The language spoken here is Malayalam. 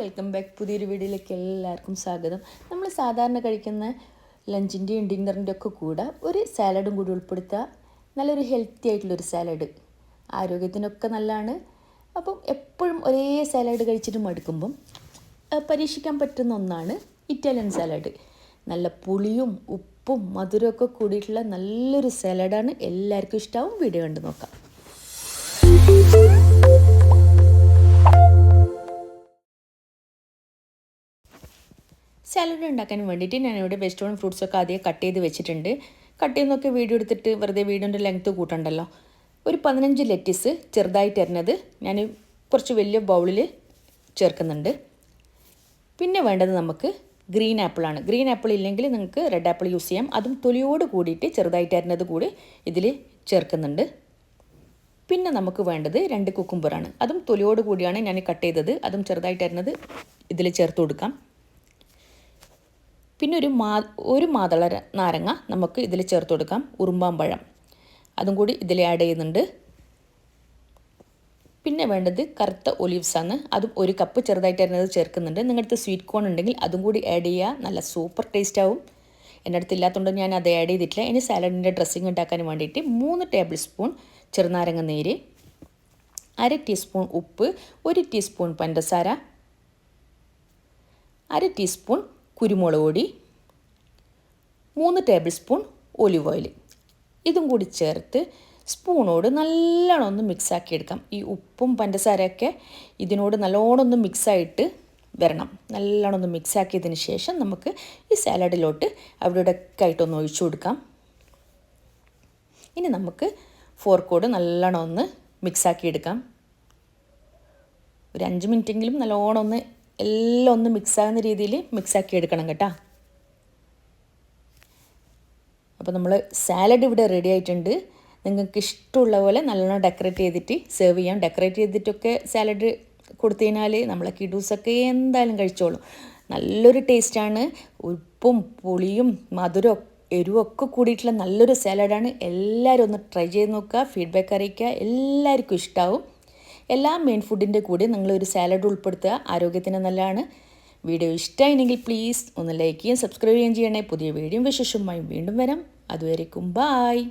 വെൽക്കം ബാക്ക് പുതിയൊരു വീഡിയോയിലേക്ക് എല്ലാവർക്കും സ്വാഗതം. നമ്മൾ സാധാരണ കഴിക്കുന്ന ലഞ്ചിന്റെയും ഡിന്നറിന്റെ ഒക്കെ കൂടെ ഒരു സാലഡും കൂടി ഉൾപ്പെടുത്തുക. നല്ലൊരു ഹെൽത്തി ആയിട്ടുള്ളൊരു സാലഡ് ആരോഗ്യത്തിനൊക്കെ നല്ലതാണ്. അപ്പം എപ്പോഴും ഒരേ സാലഡ് കഴിച്ചിട്ട് മടുക്കുമ്പം പരീക്ഷിക്കാൻ പറ്റുന്ന ഒന്നാണ് ഇറ്റാലിയൻ സാലഡ് നല്ല പുളിയും ഉപ്പും മധുരമൊക്കെ കൂടിയിട്ടുള്ള നല്ലൊരു സാലഡാണ് എല്ലാവർക്കും ഇഷ്ടമാവും വീഡിയോ കണ്ട് നോക്കാം. സാലഡ് ഉണ്ടാക്കാൻ വേണ്ടിയിട്ട് ഞാനിവിടെ വെജിറ്റബിൾ ഫ്രൂട്ട്സൊക്കെ ആദ്യം കട്ട് ചെയ്ത് വെച്ചിട്ടുണ്ട്. കട്ട് ചെയ്യുന്നൊക്കെ വീഡിയോ എടുത്തിട്ട് വെറുതെ വീഡിയോന്റെ ലെങ്ത്ത് കൂട്ടണ്ടല്ലോ. ഒരു പതിനഞ്ച് ലെറ്റീസ് ചെറുതായിട്ട് അരിഞ്ഞത് ഞാൻ കുറച്ച് വലിയ ബൗളിൽ ചേർക്കുന്നുണ്ട്. പിന്നെ വേണ്ടത് നമുക്ക് ഗ്രീൻ ആപ്പിളാണ് ഗ്രീൻ ആപ്പിൾ ഇല്ലെങ്കിൽ നിങ്ങൾക്ക് റെഡ് ആപ്പിൾ യൂസ് ചെയ്യാം. അതും തൊലിയോട് കൂടിയിട്ട് ചെറുതായിട്ട് അരിഞ്ഞത് കൂടി ഇതിൽ ചേർക്കുന്നുണ്ട്. പിന്നെ നമുക്ക് വേണ്ടത് രണ്ട് കുക്കുംബറാണ് അതും തൊലിയോട് കൂടിയാണ് ഞാൻ കട്ട് ചെയ്തത്. അതും ചെറുതായിട്ട് അരിഞ്ഞത് ഇതിൽ ചേർത്ത് കൊടുക്കാം. പിന്നെ ഒരു മാ ഒരു മാതള നാരങ്ങ നമുക്ക് ഇതിൽ ചേർത്ത് കൊടുക്കാം. ഉറുമ്പാമ്പഴം അതും കൂടി ഇതിൽ ആഡ് ചെയ്യുന്നുണ്ട്. പിന്നെ വേണ്ടത് കറുത്ത ഒലീവ്സ് ആണ്. അതും ഒരു കപ്പ് ചെറുതായിട്ട് അരിഞ്ഞത് ചേർക്കുന്നുണ്ട്. നിങ്ങളുടെ അടുത്ത് സ്വീറ്റ് കോൺ ഉണ്ടെങ്കിൽ അതും കൂടി ആഡ് ചെയ്യുക നല്ല സൂപ്പർ ടേസ്റ്റ് ആവും. എന്റെ അടുത്ത് ഇല്ലാത്തതുകൊണ്ട് ഞാൻ അത് ആഡ് ചെയ്തിട്ടില്ല. ഇനി സാലഡിന്റെ ഡ്രസ്സിങ് ഉണ്ടാക്കാൻ വേണ്ടിയിട്ട് മൂന്ന് ടേബിൾ സ്പൂൺ ചെറുനാരങ്ങ നീര് അര ടീസ്പൂൺ ഉപ്പ് ഒരു ടീസ്പൂൺ പഞ്ചസാര അര ടീസ്പൂൺ കുരുമുളക് പൊടി മൂന്ന് ടേബിൾ സ്പൂൺ ഒലിവ് ഓയിൽ ഇതും കൂടി ചേർത്ത് സ്പൂണോട് നല്ലോണം ഒന്ന് മിക്സാക്കി എടുക്കാം. ഈ ഉപ്പും പഞ്ചസാരയൊക്കെ ഇതിനോട് നല്ലോണം ഒന്ന് മിക്സായിട്ട് വരണം. നല്ലോണം ഒന്ന് മിക്സാക്കിയതിന് ശേഷം നമുക്ക് ഈ സാലഡിലോട്ട് അവിടെ ആയിട്ടൊന്ന് ഒഴിച്ചു കൊടുക്കാം. ഇനി നമുക്ക് ഫോർക്കോട് നല്ലോണം ഒന്ന് മിക്സാക്കി എടുക്കാം. ഒരു അഞ്ച് മിനിറ്റെങ്കിലും നല്ലോണം ഒന്ന് എല്ലാം ഒന്ന് മിക്സാകുന്ന രീതിയിൽ മിക്സാക്കി എടുക്കണം കേട്ടോ. അപ്പോൾ നമ്മൾ സാലഡ് ഇവിടെ റെഡി ആയിട്ടുണ്ട്. നിങ്ങൾക്ക് ഇഷ്ടമുള്ള പോലെ നല്ലോണം ഡെക്കറേറ്റ് ചെയ്തിട്ട് സെർവ് ചെയ്യാം. ഡെക്കറേറ്റ് ചെയ്തിട്ടൊക്കെ സാലഡ് കൊടുത്തു കഴിഞ്ഞാൽ നമ്മളെ കിഡൂസൊക്കെ എന്തായാലും കഴിച്ചോളും. നല്ലൊരു ടേസ്റ്റാണ് ഉപ്പും പുളിയും മധുരം എരിവൊക്കെ കൂടിയിട്ടുള്ള നല്ലൊരു സാലഡാണ് എല്ലാവരും ഒന്ന് ട്രൈ ചെയ്ത് നോക്കുക. ഫീഡ്ബാക്ക് അറിയിക്കുക. എല്ലാവർക്കും ഇഷ്ടമാവും എല്ലാ മെയിൻ ഫുഡിന്റെ കൂടെ നിങ്ങളൊരു സാലഡ് ഉൾപ്പെടുത്തുക. ആരോഗ്യത്തിന് നല്ലതാണ്. വീഡിയോ ഇഷ്ടമായിരുന്നെങ്കിൽ പ്ലീസ് ഒന്ന് ലൈക്ക് ചെയ്യുകയും സബ്സ്ക്രൈബ് ചെയ്യുകയും ചെയ്യണേ പുതിയ വീഡിയോ വിശേഷമായി വീണ്ടും വരാം. അതുവരേക്കും ബായ്